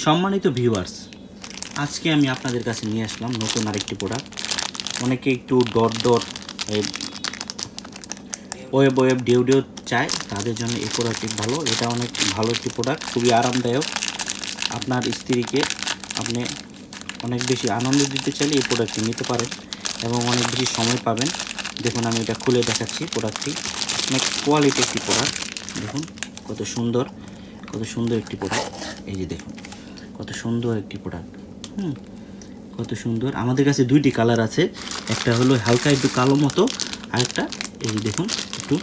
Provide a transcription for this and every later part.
সম্মানিত ভিউয়ার্স আজকে আমি আপনাদের কাছে নিয়ে আসলাম নতুন আরেকটি প্রোডাক্ট অনেকে একটু ডট ডট ওয়েব ওয়েব ডেউ ডেউ চায়, তাদের জন্য এই প্রোডাক্টটি ভালো। এটা অনেক ভালো একটি প্রোডাক্ট খুবই আরামদায়ক। আপনার স্ত্রীকে আপনি অনেক বেশি আনন্দ দিতে চাইলে এই প্রোডাক্টটি নিতে পারেন এবং অনেক বেশি সময় পাবেন। দেখুন, আমি এটা খুলে দেখাচ্ছি প্রোডাক্টটি অনেক কোয়ালিটি একটি প্রোডাক্ট দেখুন, কত সুন্দর কত সুন্দর একটি প্রোডাক্ট এই যে দেখুন। কত সুন্দর একটি প্রোডাক্ট হুম? কত সুন্দর। আমাদের কাছে দুইটি কালার আছে। একটা হলো হালকা একটু কালো মতো আরেকটা এই যে দেখুন, একটু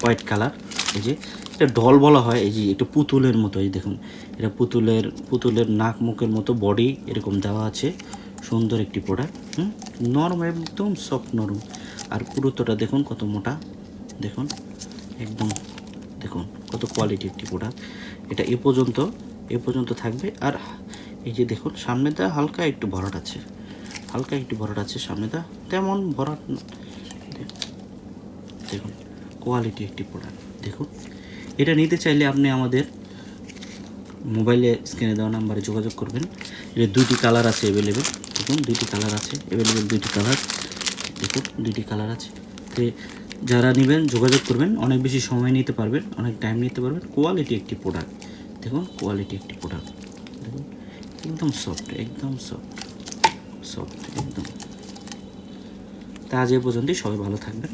হোয়াইট কালার এই যে এটা ঢল বলা হয়, এই যে একটু পুতুলের মতো, এই দেখুন। এটা পুতুলের পুতুলের নাক মুখের মতো বডি এরকম দেওয়া আছে। সুন্দর একটি প্রোডাক্ট হুম? নরম, একদম সফট নরম। আর পুরুত্বটা দেখুন কত মোটা, দেখুন। একদম, দেখুন কত কোয়ালিটি একটি প্রোডাক্ট এটা এ পর্যন্ত এ পর্যন্ত থাকবে। আর এই যে দেখুন সামনেটা হালকা একটু ভরাট আছে। হালকা একটু ভরাট আছে সামনেটা তেমন ভরাট দেখুন কোয়ালিটি একটি প্রোডাক্ট দেখুন, এটা নিতে চাইলে আপনি আমাদের মোবাইলে স্ক্রিনে দেওয়া নাম্বারে যোগাযোগ করবেন। এর দুইটি কালার আছে অ্যাভেলেবেল দেখুন, দুইটি কালার আছে। অ্যাভেলেবেল দুইটি কালার দেখুন, দুইটি কালার আছে। তো যারা নেবেন, যোগাযোগ করবেন। অনেক বেশি সময় নিতে পারবেন, অনেক টাইম নিতে পারবেন। কোয়ালিটি একটি প্রোডাক্ট দেখুন কোয়ালিটি একটি প্রোডাক্ট দেখুন, একদম সফট একদম সফট সফট একদম। তা আজ এ পর্যন্তই, সবাই ভালো থাকবেন।